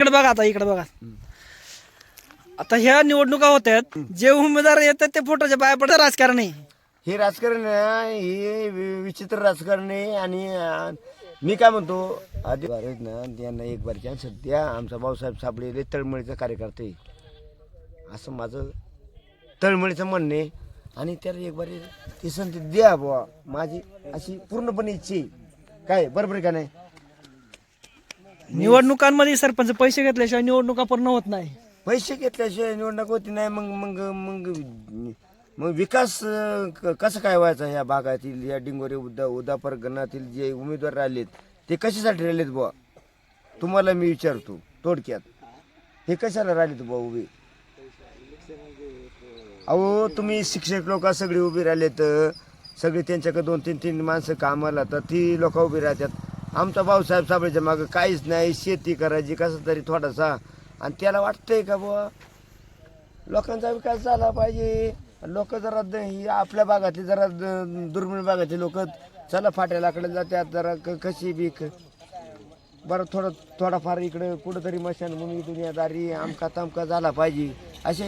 इकडे बघा आता इकडे बघा. आता ह्या निवडणुका होत आहेत जे उमेदवार येतात ते फोटोच्या पाया पडतात राजकारण आहे. हे राजकारण आहे, हे वि- विचित्र राजकारण आहे आणि अं, मी काय म्हणतो आधी ना त्यांना एक बार चान्स द्या. आमचा भाऊसाहेब साबळे लय तळमळीचा कार्यकर्ते आहे. असं माझं तळमळीचं म्हणणं आहे. आणि त्याला एक बारी ती संधी द्या बुवा. माझी अशी पूर्णपणे इच्छा आहे. काय बरोबर आहे का नाही? निवडणुकांमध्ये सरपंच पैसे घेतल्याशिवाय निवडणुका पूर्ण होत नाही. पैसे घेतल्याशिवाय निवडणूक होती नाही मग मग मग मग विकास अं, क- कसं काय व्हायचा ह्या भागातील या डिंगोरे उदा उदापर गणातील जे उमेदवार राहिलेत ते कशासाठी राहिलेत बुवा? तुम्हाला मी विचारतो थोडक्यात. हे कशाला राहिलेत बुवा उभे? अहो तुम्ही शिक्षक लोक सगळे उभे राहिलेत सगळे त्यांच्याकडे दोन तीन तीन माणसं कामाला तर ती लोक उभी राहतात. आमचा भाऊसाहेब साबळेच्या मागं काहीच नाही शेती करायची कसं तरी थोडासा. आणि त्याला वाटतंय का बुवा लोकांचा विकास झाला पाहिजे. लोक जरा द- ही आपल्या भागातली जरा दुर्मिळ भागातली लोक चला फाट्यालाकडे जातात जरा क- कशी बीक बरं थोडं थोडाफार इकडं कुठंतरी मशानभूमी दुनियादारी आमका तमका झाला पाहिजे. असे